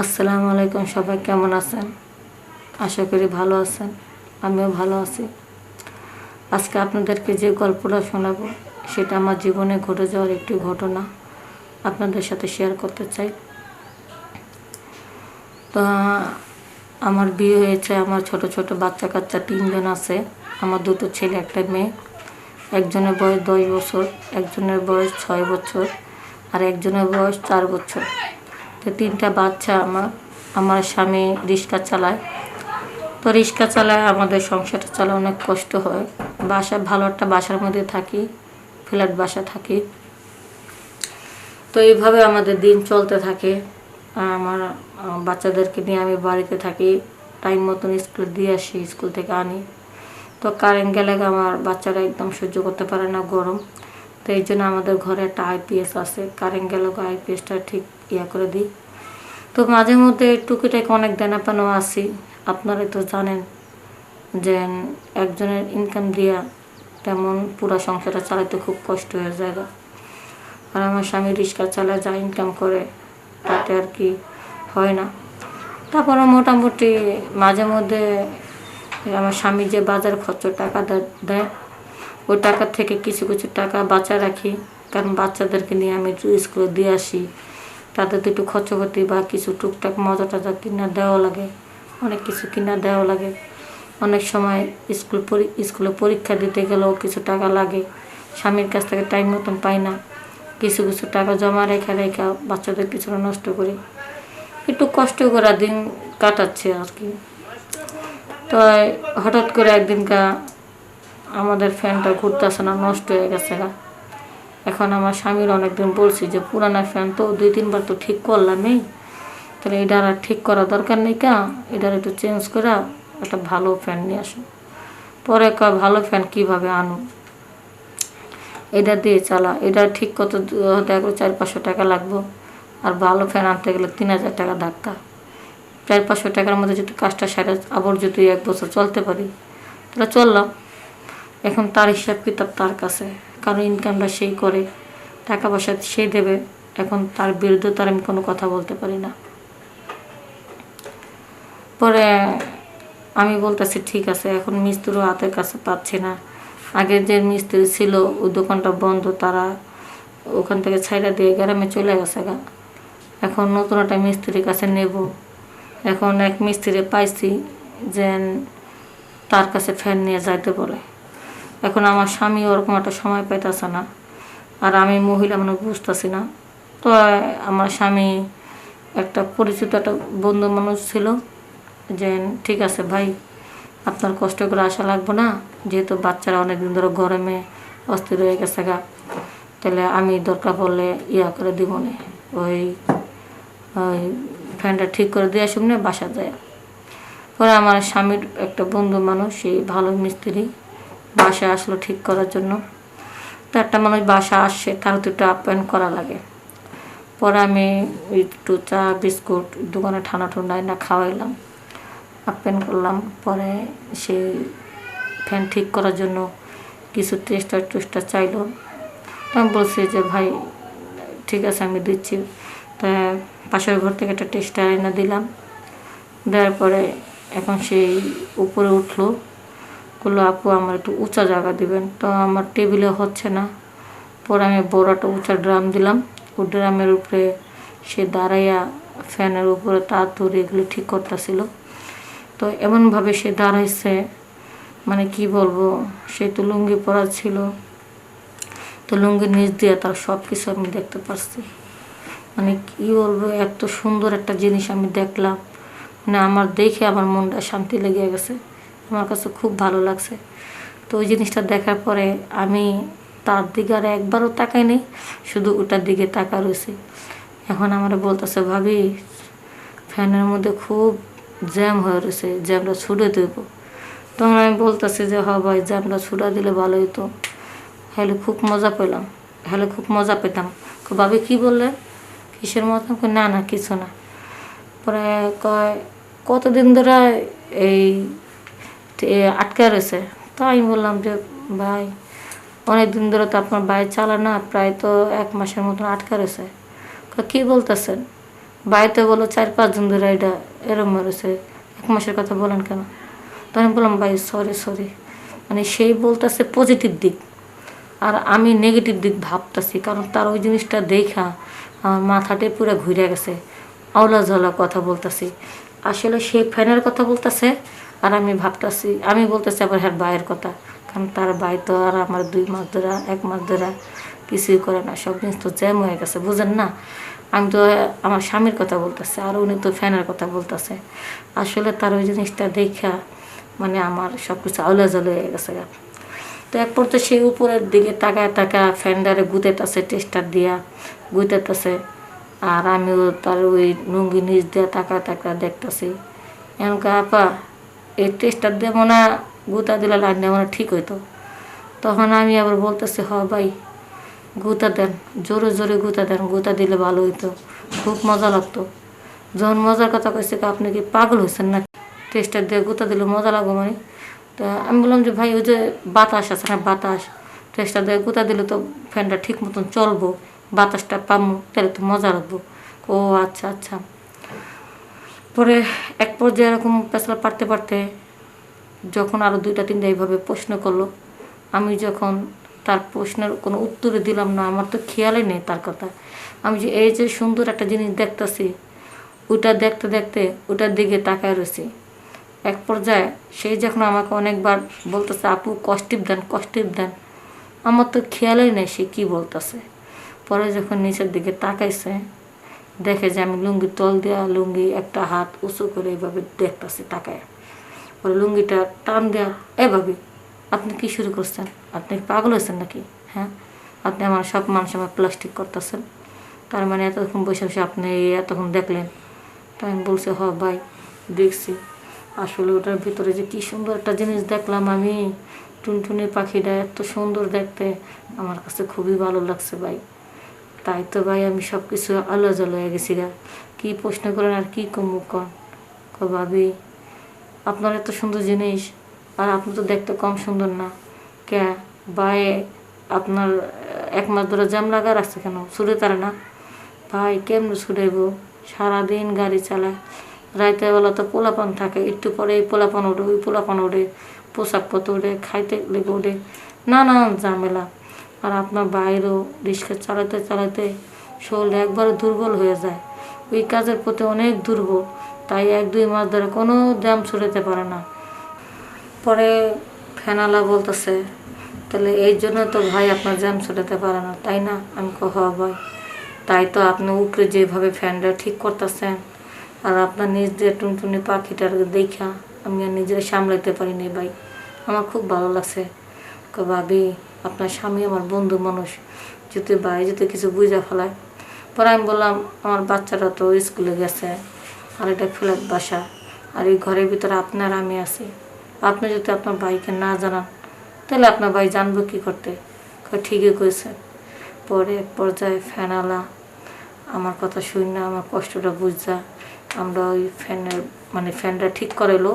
আসসালামু আলাইকুম, সবাই কেমন আছেন? আশা করি ভালো আছেন, আমিও ভালো আছি। আজকে আপনাদেরকে যে গল্পটা শোনাবো, সেটা আমার জীবনে ঘটে যাওয়ার একটি ঘটনা আপনাদের সাথে শেয়ার করতে চাই। তো, আমার বিয়ে হয়েছে, আমার ছোট ছোট বাচ্চা কাচ্চা তিনজন আছে, আমার দুটো ছেলে, একটা মেয়ে। একজনের বয়স দশ বছর, একজনের বয়স ছয় বছর, আর একজনের বয়স চার বছর। তো তিনটা বাচ্চা আমার আমার স্বামী রিক্সা চালায়। তো রিক্সা চালায় আমাদের সংসারটা চালা অনেক কষ্ট হয়। বাসা, ভালো একটা বাসার মধ্যে থাকি, ফ্ল্যাট বাসা থাকি। তো এইভাবে আমাদের দিন চলতে থাকে। আমার বাচ্চাদেরকে নিয়ে আমি বাড়িতে থাকি, টাইম মতন স্কুল দিয়ে আসি, স্কুল থেকে আনি। তো কারেন্ট গেলে আমার বাচ্চারা একদম সহ্য করতে পারে না গরম। তো এই জন্য আমাদের ঘরে একটা আইপিএস আছে। কারেন্ট গেলে আইপিএসটা ঠিক ইয়া করে দিই। তো মাঝে মধ্যে টুকিটাকি অনেক দেনা পানো আসি আপনারাই তো জানেন যে একজনের ইনকাম দিয়া তেমন পুরো সংসারটা চালাতে খুব কষ্ট হয়ে যায় আর আমার স্বামী রিক্সা চালায়, যা ইনকাম করে, তাতে আর কি হয় না। তারপরে মোটামুটি মাঝে মধ্যে আমার স্বামী যে বাজার খরচ টাকা দেয়, ওই টাকা থেকে কিছু কিছু টাকা বাঁচা রাখি। কারণ বাচ্চাদেরকে নিয়ে আমি স্কুলে দিয়ে আসি। তাদের তো একটু খরচপাতি বা কিছু টুকটাক মজা টজা কিনা দেওয়া লাগে, অনেক কিছু কিনা দেওয়া লাগে। অনেক সময় স্কুল স্কুলে পরীক্ষা দিতে গেলেও কিছু টাকা লাগে, স্বামীর কাছ থেকে টাইম মতন পাই না। কিছু কিছু টাকা জমা রেখে রেখে বাচ্চাদের কিছুটা নষ্ট করি। একটু কষ্ট করে দিন কাটাচ্ছে আর কি। তো হঠাৎ করে একদিনকা আমাদের ফ্যানটা ঘুরতে ঘুরতেছে না, নষ্ট হয়ে গেছে গা। এখন আমার স্বামীর অনেকদিন বলছি যে, পুরানা ফ্যান তো, দুই, তিনবার তো ঠিক করলামই তাহলে এটার আর ঠিক করা দরকার নেই কা। এটার একটু চেঞ্জ করা একটা ভালো ফ্যান নিয়ে আসো। পরে কয় ভালো ফ্যান কীভাবে আনো? এটা দিয়ে চালা। এটা ঠিক কত দেখো চার, পাঁচশো টাকা লাগবো। আর ভালো ফ্যান আনতে গেলে তিন হাজার টাকা ধাক্কা। চার, পাঁচশো টাকার মধ্যে যদি কাজটা সারা আবার যদি এক বছর চলতে পারি, তাহলে চললাম। এখন তার হিসাব কিতাব তার কাছে। কারণ ইনকামটা সেই করে, টাকা পয়সা সে দেবে, এখন তার বিরুদ্ধে তার আমি কোনো কথা বলতে পারি না। পরে আমি বলতেছি, ঠিক আছে, এখন মিস্ত্রিও হাতের কাছে পাচ্ছি না। আগে যে মিস্ত্রি ছিল, ওই দোকানটা বন্ধ, তারা ওখান থেকে ছাইড়া দিয়ে গ্রামে চলে গেছে গা। এখন নতুন একটা মিস্ত্রির কাছে নেব। এখন এক মিস্ত্রি পাইছি যে তার কাছে ফ্যান নিয়ে যাইতে বলে এখন আমার স্বামী ওরকম একটা সময় পাইতেছে না। আর আমি মহিলা মানুষ বুঝতেছি না। তো আমার স্বামী একটা পরিচিত একটা বন্ধু মানুষ ছিল যে, ঠিক আছে ভাই, আপনার কষ্ট করে আসা লাগবে না। যেহেতু বাচ্চারা অনেকদিন ধরে গরমে অস্থির হয়ে গেছে গা। তাহলে আমি দরকার পড়লে ইয়া করে দিব না। ওই ওই ফ্যানটা ঠিক করে দিয়ে আসুন না বাসা যায়। পরে আমার স্বামীর একটা বন্ধু মানুষ সেই ভালো মিস্ত্রি। বাসা আসলো ঠিক করার জন্য। তো একটা মানুষ বাসা আসছে, তার তো একটু আপ্যায়ন করা লাগে। পরে আমি একটু চা, বিস্কুট, দোকানে ঠান্ডা ঠান্ডা না খাওয়াইলাম। আপ্যায়ন করলাম। পরে সে ফ্যান ঠিক করার জন্য কিছু টেস্টার টেস্টার চাইলো। আমি বলছি যে, ভাই, ঠিক আছে, আমি দিচ্ছি। তা পাশের ঘর থেকে একটা টেস্টার এনে দিলাম। দেওয়ার পরে এখন সেই উপরে উঠল। বলল, আপু, আমার একটু উঁচা জায়গা দিবেন। তো আমার টেবিলে হচ্ছে না। পরে আমি বড় একটা উঁচা ড্রাম দিলাম। ও ড্রামের উপরে সে দাঁড়াইয়া ফ্যানের উপরে তার ধরে এগুলো ঠিক করতেছিল। তো এমনভাবে সে দাঁড়াইছে মানে কি বলব, সে তো লুঙ্গি পরা ছিল। তো লুঙ্গির নিচ দিয়ে তার সব কিছু আমি দেখতে পারছি। মানে কি বলব, এত সুন্দর একটা জিনিস আমি দেখলাম। মানে আমার দেখে আমার মনটা শান্তি লেগে গেছে। আমার কাছে খুব ভালো লাগছে। তো ওই জিনিসটা দেখার পরে আমি তার দিকে আর একবারও তাকাই নেই শুধু ওটার দিকে তাকা রয়েছে। এখন আমার বলতেছে, ভাবি, ফ্যানের মধ্যে খুব জ্যাম হয়ে রয়েছে, জ্যামটা ছুটে দেবো। তখন আমি বলতেছি যে হ ভাই, জ্যামটা ছুটা দিলে ভালো হতো হ্যালো খুব মজা পেলাম হ্যালো খুব মজা পেতাম। ভাবি, কি বললে? কিসের মতো? না না, কিছু না। পরে কয়, কতদিন ধরে এই আটকে রয়েছে। তো আমি বললাম যে, ভাই অনেক দিন ধরে তো আপনার বাইক চালা না, প্রায় তো এক মাসের মতন আটকে রয়েছে। কি বলতেছেন? বাড়িতে বলো চার পাঁচজন ধরে এটা এরম মেরেছে এক মাসের কথা বলেন কেন? তো আমি বললাম, ভাই সরি সরি মানে সেই বলতেছে পজিটিভ দিক, আর আমি নেগেটিভ দিক ভাবতেছি, কারণ তার ওই জিনিসটা দেখা আমার মাথাটাই পুরো ঘুরে গেছে। আওলা ঝালা কথা বলতেছি। আসলে সে ফ্যানের কথা বলতেছে আর আমি ভাবতেছি, আমি বলতেছি আবার হ্যাঁ ভাইয়ের কথা, কারণ তার ভাই তো আর আমার দুই মাস ধরে, এক মাস ধরে কিছুই করে না, সব জিনিস তো জ্যাম হয়ে গেছে, বুঝেন না? আমি তো আমার স্বামীর কথা বলতেছে, আর উনি তো ফ্যানের কথা বলতেছে। আসলে তার ওই জিনিসটা দেখা মানে আমার সব কিছু আউলা জল হয়ে গেছে তো এক পর্যায়ে সেই উপরের দিকে তাকায় তাকা ফ্যান্ডারে গুতেতেছে টেস্টার দিয়া গুতেতেছে আর আমিও তার ওই লুঙ্গি নিচ দিয়ে তাকা তাকা দেখতেছি। এমনকা আপা এই টেস্টার দিয়ে মনে হয় গুতা দিলে লাইন মনে না ঠিক হইতো। তখন আমি আবার বলতেছি, হ ভাই, গুতা দেন, জোরে জোরে গুতা দেন, গুতা দিলে ভালো হইতো, খুব মজা লাগতো। যখন মজার কথা কইছে, কি আপনি কি পাগল হয়েছেন না টেস্টার দিয়ে গুতা দিলে মজা লাগবে মানে। তা আমি বললাম যে, ভাই, ওই যে বাতাস আছে না, বাতাস টেস্টার দিয়ে গুতা দিলে তো ফ্যানটা ঠিক মতন চলবো, বাতাসটা পামু, তাহলে তো মজা লাগবো। ও আচ্ছা আচ্ছা। পরে এক পর্যায়ে এরকম পেছলা পারতে পারতে যখন আরও দুইটা, তিনটা এইভাবে প্রশ্ন করল, আমি যখন তার প্রশ্নের কোনো উত্তরে দিলাম না, আমার তো খেয়ালই নেই তার কথা। আমি যে এই যে সুন্দর একটা জিনিস দেখতেছি ওটা দেখতে দেখতে ওটার দিকে তাকায় রয়েছি। এক পর্যায়ে সেই যখন আমাকে অনেকবার বলতেছে, আপু কষ্টিপ দেন কষ্টিপ দেন। আমার তো খেয়ালই নেই সে কী বলতেছে। পরে যখন নিচের দিকে তাকাইছে দেখে যে আমি লুঙ্গি তল দেওয়া লুঙ্গি একটা হাত উঁচু করে এভাবে দেখতেছি, তাকায়। পরে লুঙ্গিটা টান দেওয়া এভাবে আপনি কি শুরু করছেন? আপনি পাগল হয়েছেন নাকি? হ্যাঁ? আপনি আমার সব মানুষ আমার প্লাস্টিক করতেছেন। তার মানে এতক্ষণ বসে বসে আপনি এতক্ষণ দেখলেন? তাই আমি বলছি, হ ভাই, দেখছি। আসলে ওটার ভিতরে যে কি সুন্দর একটা জিনিস দেখলাম আমি। টুনটুনি পাখিটা এত সুন্দর দেখতে। আমার কাছে খুবই ভালো লাগছে ভাই। তাই তো ভাই, আমি সব কিছু আলো জল হয়ে গেছি গা। কী প্রশ্ন করেন আর কী কমু কন? আপনার এত সুন্দর জিনিস, আর আপনি তো দেখতে কম সুন্দর না। কে? ভাই, আপনার এক মাস ধরে জ্যাম লাগা রাখছে কেন? ছুটে তারা না। ভাই, কেমনে ছুটাইব? সারাদিন গাড়ি চালায়। রাতের বেলা তো পোলাপান থাকে, একটু পরে এই পোলাপান ওঠে, ওই পোলাপান ওঠে পোশাক পত্র ওঠে, খাইতে লেগে ওঠে। নানা ঝামেলা। আর আপনার বাইরেও রিক্সা চালাতে চালাতে শরীর একবারে দুর্বল হয়ে যায়। ওই কাজের প্রতি অনেক দুর্বল, তাই এক, দুই মাস ধরে কোনো দাম ছুটাতে পারে না। পরে ফেনালা বলতেছে, তাহলে এই জন্য তো ভাই আপনার জ্যাম ছুটাতে পারে না, তাই না? আমি কহ ভাই। তাই তো আপনি উপরে যেভাবে ফ্যানটা ঠিক করতেছেন, আর আপনার নিজ দিয়ে টুনটুনি পাখিটার দেখা, আমি আর নিজের সামলাইতে পারিনি ভাই। আমার খুব ভালো লাগছে। ভাবি আপনার স্বামী আমার বন্ধু মানুষ, যদি ভাই যদি কিছু বুঝা ফেলায়। পরে আমি বললাম, আমার বাচ্চারা তো স্কুলে গেছে, আর এটা ফ্ল্যাট বাসা, আর এই ঘরের ভিতরে আপনার আমি আছি। আপনি যদি আপনার ভাইকে না জানান, তাহলে আপনার ভাই জানব কি করতে? ঠিকই কইছে। পরে পর্যায়ে ফ্যানালা আমার কথা শুন না, আমার কষ্টটা বুঝা আমরা ওই ফ্যানের মানে ফ্যানটা ঠিক করাইলো।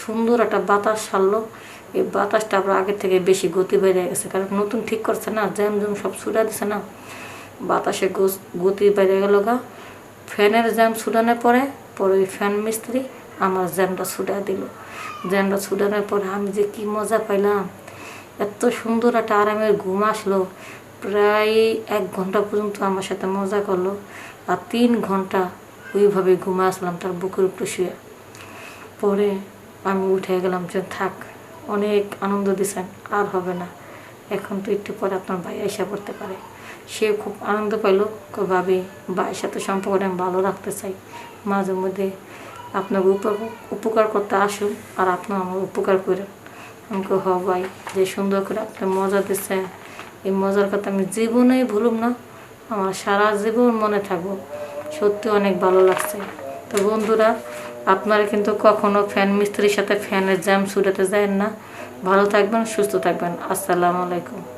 সুন্দর একটা বাতাস ছাড়লো। এই বাতাসটা আবার আগের থেকে বেশি গতি বেড়ে গেছে। কারণ নতুন ঠিক করছে না, জ্যাম জ্যাম সব ছুটা দিছে না। বাতাসে গতি বেড়ে গেল গা। ফ্যানের জ্যাম ছুটানোর পরে পরে ওই ফ্যান মিস্ত্রি আমার জ্যামটা ছুটা দিল। জ্যামটা ছুটানোর পরে আমি যে কি মজা পাইলাম। এত সুন্দর একটা আরামের ঘুম আসলো। প্রায় এক ঘণ্টা পর্যন্ত আমার সাথে মজা করল। আর তিন ঘণ্টা ওইভাবে ঘুমে আসলাম তার বুকের উপরে শুয়ে। পরে আমি উঠে গেলাম যে থাক। অনেক আনন্দ দিছেন, আর হবে না। এখন তো একটু পরে আপনার ভাই এসে পড়তে পারে। সে খুব আনন্দ পাইলো ভাবে, ভাইয়ের সাথে সম্পর্কটা আমি ভালো রাখতে চাই। মাঝে মধ্যে আপনাকে উপ- উপকার করতে আসুন, আর আপনার আমার উপকার করেন। আমি হ ভাই, যে সুন্দর করে আপনি মজা দিচ্ছেন, এই মজার কথা আমি জীবনেই ভুলুম না। আমার সারা জীবন মনে থাকব। সত্যি অনেক ভালো লাগছে। তো বন্ধুরা আপনারা কিন্তু কখনো ফ্যান মিস্ত্রির সাথে ফ্যানের জ্যাম ছুটাতে যায় না। ভালো থাকবেন, সুস্থ থাকবেন। আসসালামু আলাইকুম।